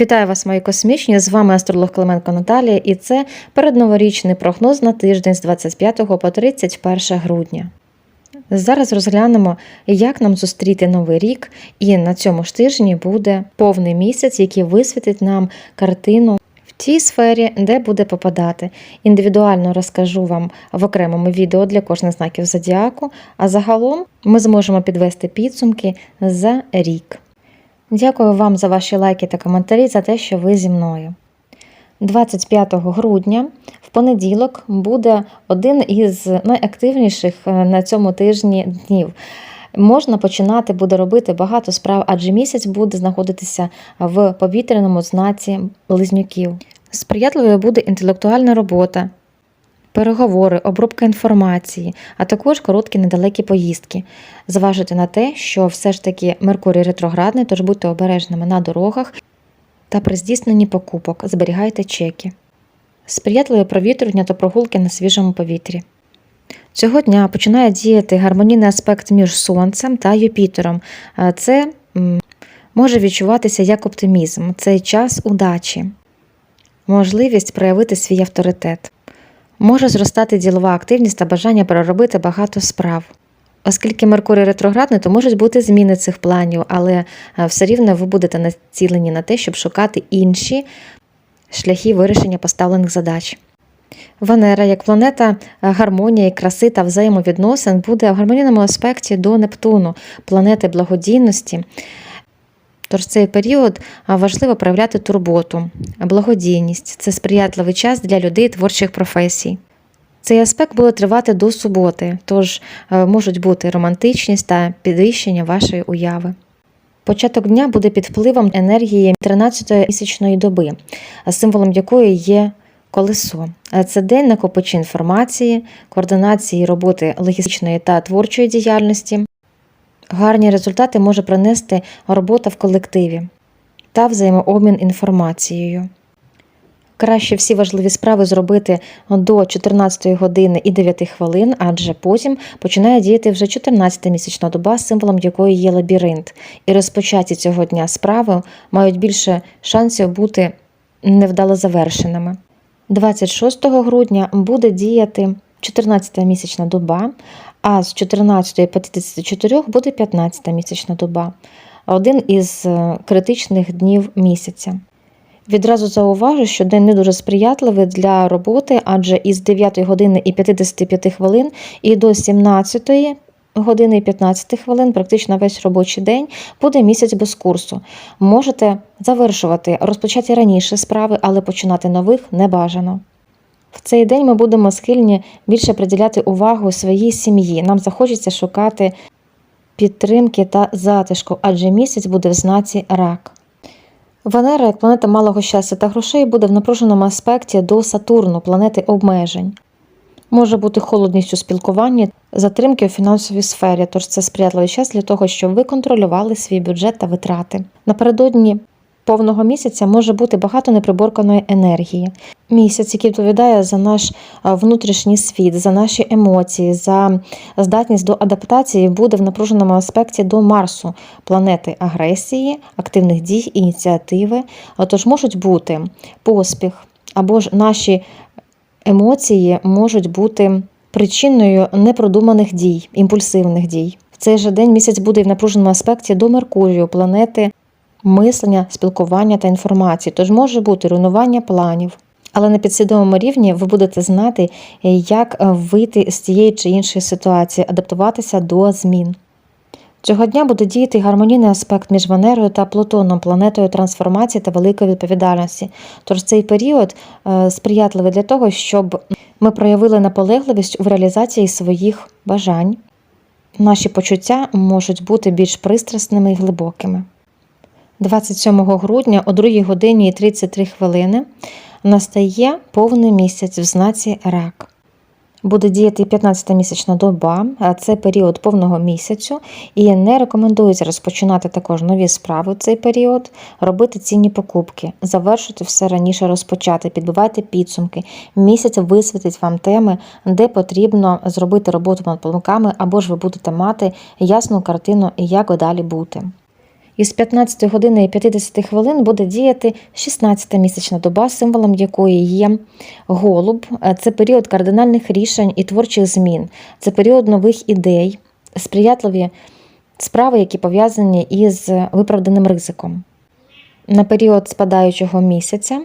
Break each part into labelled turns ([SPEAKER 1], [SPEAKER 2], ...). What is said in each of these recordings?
[SPEAKER 1] Вітаю вас, мої космічні! З вами астролог Клименко Наталія, і це передноворічний прогноз на тиждень з 25 по 31 грудня. Зараз розглянемо, як нам зустріти новий рік, і на цьому ж тижні буде повний місяць, який висвітить нам картину в тій сфері, де буде попадати. Індивідуально розкажу вам в окремому відео для кожних знаків зодіаку, а загалом ми зможемо підвести підсумки за рік. Дякую вам за ваші лайки та коментарі за те, що ви зі мною. 25 грудня в понеділок буде один із найактивніших е, на цьому тижні днів. Можна починати буде робити багато справ, адже місяць буде знаходитися в повітряному знаці близнюків. Сприятливою буде інтелектуальна робота, переговори, обробка інформації, а також короткі недалекі поїздки. Зважити на те, що все ж таки Меркурій ретроградний, тож будьте обережними на дорогах та при здійсненні покупок зберігайте чеки. Сприятливе провітрювання та прогулки на свіжому повітрі. Цього дня починає діяти гармонійний аспект між Сонцем та Юпітером. Це може відчуватися як оптимізм, це час удачі, можливість проявити свій авторитет. Може зростати ділова активність та бажання переробити багато справ. Оскільки Меркурій ретроградний, то можуть бути зміни цих планів, але е, все рівно ви будете націлені на те, щоб шукати інші шляхи вирішення поставлених задач. Венера, як планета е, гармонії, краси та взаємовідносин, буде в гармонійному аспекті до Нептуну, планети благодійності. Тож цей період важливо проявляти турботу, благодійність це сприятливий час для людей творчих професій. Цей аспект буде тривати до суботи, тож е, можуть бути романтичність та підвищення вашої уяви. Початок дня буде під впливом енергії 13-ї місячної доби, символом якої є колесо. Е, Це день накопичення інформації, координації роботи логістичної та творчої діяльності. Гарні результати може принести робота в колективі та взаємообмін інформацією. Краще всі важливі справи зробити до 14 години і 9 хвилин, адже потім починає діяти вже 14 місячна доба, символом якої є лабіринт. І розпочаті цього дня справи мають більше шансів бути невдало завершеними. 26 грудня буде діяти 14 місячна доба, а з 14 по 34 буде 15 місячна доба, один із е, критичних днів місяця. Відразу зауважу, що день не дуже сприятливий для роботи, адже із 9 години і 55 хвилин і до 17 години і 15 хвилин, практично весь робочий день, буде місяць без курсу. Можете завершувати розпочаті раніше справи, але починати нових не бажано. В цей день ми будемо схильні більше приділяти увагу своїй сім'ї. Нам захочеться шукати підтримки та затишку, адже місяць буде в знаці рак. Венера, як планета малого щастя та грошей, буде в напруженому аспекті до Сатурну, планети обмежень. Може бути холодність у спілкуванні, затримки у фінансовій сфері, тож це сприятливий час для того, щоб ви контролювали свій бюджет та витрати. Напередодні повного місяця може бути багато неприборканої енергії. Місяць, який відповідає за наш внутрішній світ, за наші емоції, за здатність до адаптації, буде в напруженому аспекті до Марсу, планети агресії, активних дій, ініціативи. Отож можуть бути поспіх або ж наші емоції можуть бути причиною непродуманих дій, імпульсивних дій. В цей же день місяць буде в напруженому аспекті до Меркурію, планети мислення, спілкування та інформації, тож може бути руйнування планів. Але на підсвідомому рівні ви будете знати, як вийти з тієї чи іншої ситуації, адаптуватися до змін. Цього дня буде діяти гармонійний аспект між Венерою та Плутоном, планетою трансформації та великої відповідальності. Тож цей період е, сприятливий для того, щоб ми проявили наполегливість у реалізації своїх бажань. Наші почуття можуть бути більш пристрасними і глибокими. 27 грудня о 2 годині і 33 хвилини настає повний місяць в знаці рак. Буде діяти 15-місячна доба, а це період повного місяцю, і не рекомендується розпочинати також нові справи в цей період, робити цінні покупки, завершити все раніше розпочати, підбивати підсумки. Місяць висвітить вам теми, де потрібно зробити роботу над помилками, або ж ви будете мати ясну картину, як далі бути. Із 15 години і 50 хвилин буде діяти 16-та місячна доба, символом якої є голуб. Е, Це період кардинальних рішень і творчих змін. Це період нових ідей, сприятливі справи, які пов'язані із виправданим ризиком. На період спадаючого місяця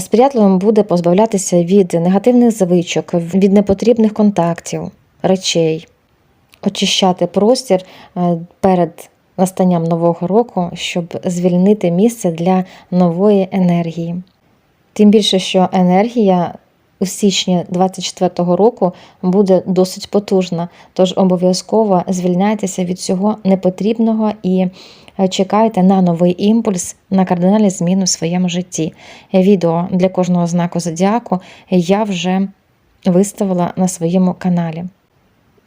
[SPEAKER 1] сприятливим буде позбавлятися від негативних звичок, від непотрібних контактів, речей, очищати простір е, перед настанням нового року, щоб звільнити місце для нової енергії. Тим більше, що енергія у січні 24-го року буде досить потужна, тож обов'язково звільняйтеся від цього непотрібного і е, чекайте на новий імпульс, на кардинальні зміни в своєму житті. Відео для кожного знаку зодіаку я вже виставила на своєму каналі.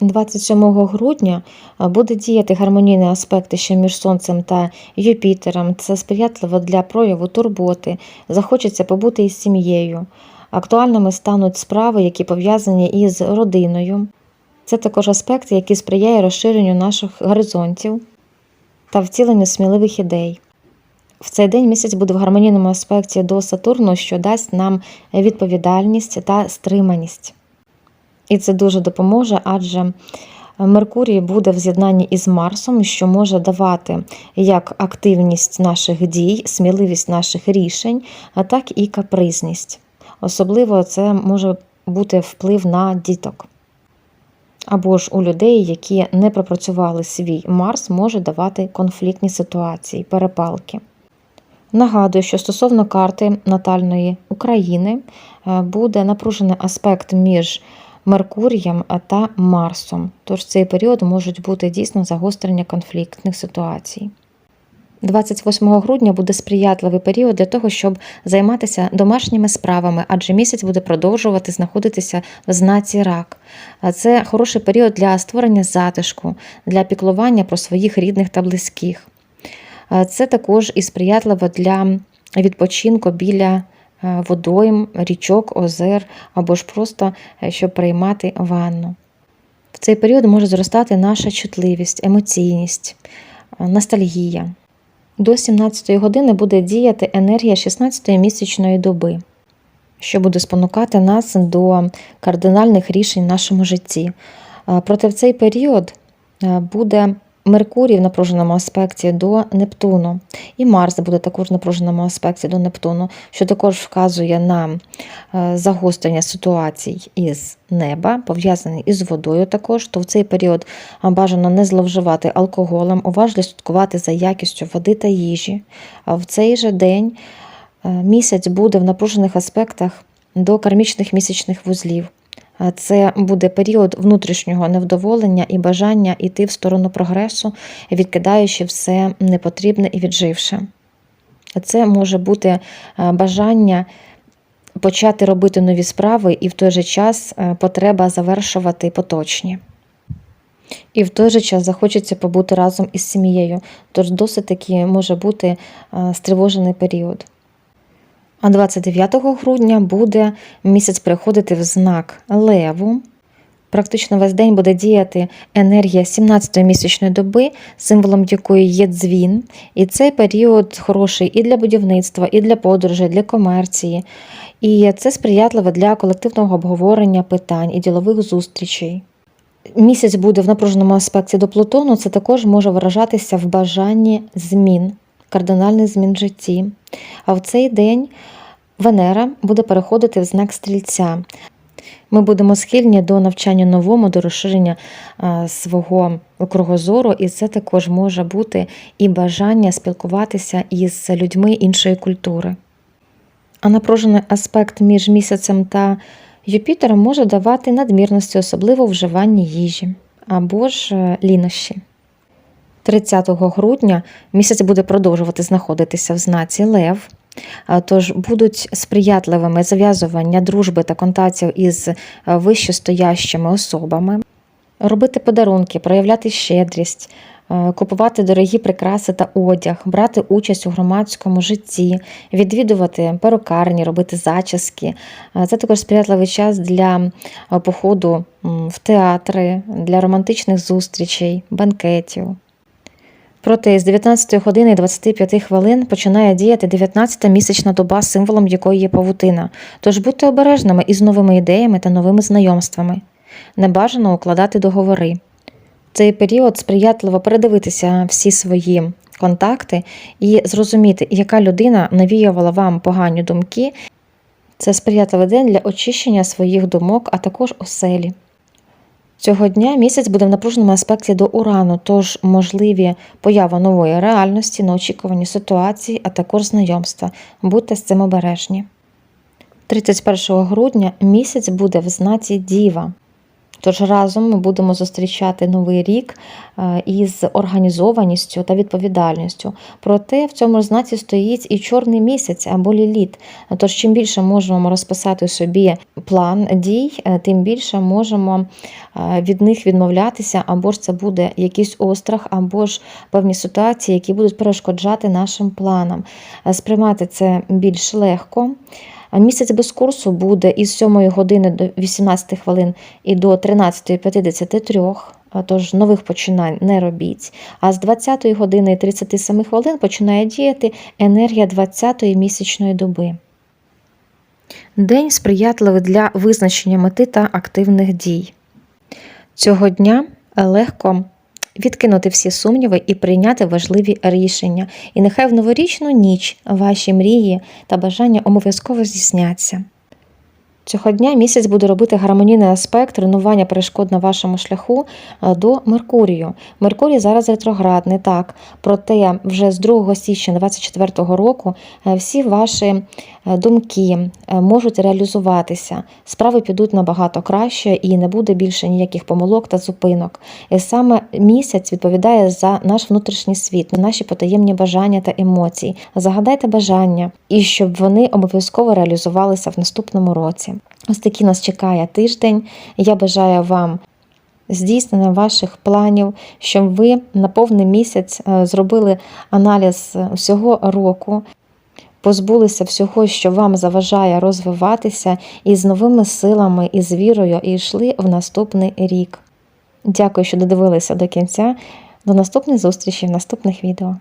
[SPEAKER 1] 27 грудня буде діяти гармонійний аспект ще між Сонцем та Юпітером. Це сприятливо для прояву турботи, захочеться побути із сім'єю. Актуальними стануть справи, які пов'язані із родиною. Це також аспект, який сприяє розширенню наших горизонтів та втіленню сміливих ідей. В цей день місяць буде в гармонійному аспекті до Сатурну, що дасть нам відповідальність та стриманість. І це дуже допоможе, адже Меркурій буде в з'єднанні із Марсом, що може давати як активність наших дій, сміливість наших рішень, а так і капризність. Особливо це може бути вплив на діток. Або ж у людей, які не пропрацювали свій Марс, може давати конфліктні ситуації, перепалки. Нагадую, що стосовно карти натальної України е, буде напружений аспект між Меркурієм та Марсом. Тож цей період можуть бути дійсно загострення конфліктних ситуацій. 28 грудня буде сприятливий період для того, щоб займатися домашніми справами, адже місяць буде продовжувати знаходитися в знаці рак. Це хороший період для створення затишку, для піклування про своїх рідних та близьких. Це також і сприятливо для відпочинку біля водойм, річок, озер або ж просто е, щоб приймати ванну. В цей період може зростати наша чутливість, емоційність, е, ностальгія. До 17 години буде діяти енергія 16-ї місячної доби, що буде спонукати нас до кардинальних рішень в нашому житті. Проте в цей період буде Меркурій в напруженому аспекті до Нептуну, і Марс буде також в напруженому аспекті до Нептуну, що також вказує на е, загострення ситуацій із неба, пов'язаний із водою також, то в цей період бажано не зловживати алкоголем, уважно слідкувати за якістю води та їжі. А в цей же день е, місяць буде в напружених аспектах до кармічних місячних вузлів. Це буде період внутрішнього невдоволення і бажання йти в сторону прогресу, відкидаючи все непотрібне і відживше. Це може бути е, бажання почати робити нові справи, і в той же час е, потреба завершувати поточні. І в той же час захочеться побути разом із сім'єю, тож досить таки може бути е, стривожений період. А 29 грудня буде місяць переходити в знак Леву. Практично весь день буде діяти енергія 17-ї місячної доби, символом якої є дзвін. І цей період хороший і для будівництва, і для подорожей, для комерції. І це сприятливо для колективного обговорення питань і ділових зустрічей. Місяць буде в напруженому аспекті до Плутону, це також може виражатися в бажанні змін, кардинальних змін в житті. А в цей день Венера буде переходити в знак стрільця. Ми будемо схильні до навчання новому, до розширення свого кругозору, і це також може бути і бажання спілкуватися із людьми іншої культури. А напружений аспект між місяцем та Юпітером може давати надмірності, особливо вживанні їжі або ж е, лінощі. 30 грудня місяць буде продовжувати знаходитися в знаці Лев. Тож будуть сприятливими зав'язування дружби та контактів із е, вищестоящими особами, робити подарунки, проявляти щедрість, е, купувати дорогі прикраси та одяг, брати участь у громадському житті, відвідувати перукарні, робити зачіски. Е, Це також сприятливий час для походу в театри, для романтичних зустрічей, банкетів. Проте з 19 години 25 хвилин починає діяти 19-та місячна доба, символом якої є павутина. Тож будьте обережними із новими ідеями та новими знайомствами. Небажано укладати договори. Цей період сприятливо передивитися всі свої контакти і зрозуміти, яка людина навіювала вам погані думки. Це сприятливий день для очищення своїх думок, а також оселі. Цього дня місяць буде в напруженому аспекті до урану, тож можливі поява нової реальності, неочікувані ситуації, а також знайомства. Будьте з цим обережні. 31 грудня місяць буде в знаці Діва. Тож разом ми будемо зустрічати новий рік е, із організованістю та відповідальністю. Проте в цьому знаці стоїть і чорний місяць або ліліт. Тож, чим більше можемо розписати собі план дій, е, тим більше можемо е, від них відмовлятися, або ж це буде якийсь острах, або ж певні ситуації, які будуть перешкоджати нашим планам. Сприймати це більш легко. А Місяць без курсу буде із 7 години до 18 хвилин і до 13.53, тож нових починань не робіть. А з 20 години і 37 хвилин починає діяти енергія 20-ї місячної доби. День сприятливий для визначення мети та активних дій. Цього дня легко відкинути всі сумніви і прийняти важливі рішення. І нехай в новорічну ніч ваші мрії та бажання обов'язково здійсняться. Цього дня місяць буде робити гармонійний аспект руйнування перешкод на вашому шляху е, до Меркурію. Меркурій зараз ретроградний, так, проте вже з 2 січня 2024 року е, всі ваші е, думки можуть реалізуватися. Справи підуть набагато краще і не буде більше ніяких помилок та зупинок. І саме місяць відповідає за наш внутрішній світ, наші потаємні бажання та емоції. Загадайте бажання, і щоб вони обов'язково реалізувалися в наступному році. Ось такий нас чекає тиждень. Я бажаю вам здійснення ваших планів, щоб ви на повний місяць е, зробили аналіз всього року, позбулися всього, що вам заважає розвиватися, і з новими силами і з вірою і йшли в наступний рік. Дякую, що додивилися до кінця. До наступних зустрічей в наступних відео.